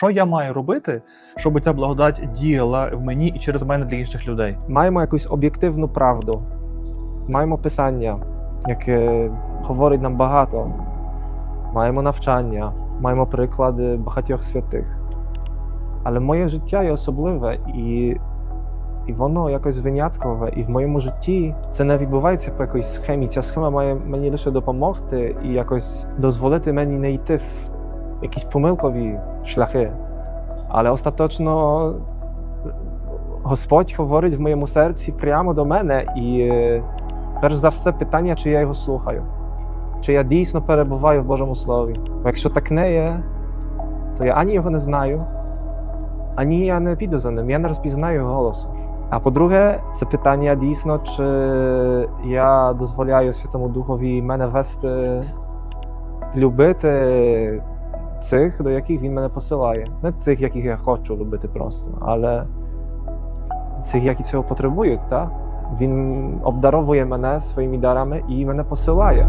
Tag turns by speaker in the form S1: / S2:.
S1: що я маю робити, щоб ця благодать діяла в мені і через мене для інших людей?
S2: Маємо якусь об'єктивну правду, маємо писання, яке говорить нам багато, маємо навчання, маємо приклади багатьох святих. Але моє життя є особливе і, і воно якось виняткове. І в моєму житті це не відбувається по якоїсь схемі. Ця схема має мені лише допомогти і якось дозволити мені не йти в якісь помилкові шляхи. Але остаточно Господь говорить в моєму серці прямо до мене, і перш за все питання, чи я його слухаю, чи я дійсно перебуваю в Божому Слові. Бо якщо так не є, то я ані його не знаю, ані я не піду за ним, я не розпізнаю його голосу. А по-друге, це питання дійсно, чи я дозволяю Святому Духові мене вести, любити цих, до яких він мене посилає. Не цих, яких я хочу любити просто, але цих, які цього потребують, та? Він обдаровує мене своїми дарами і мене посилає.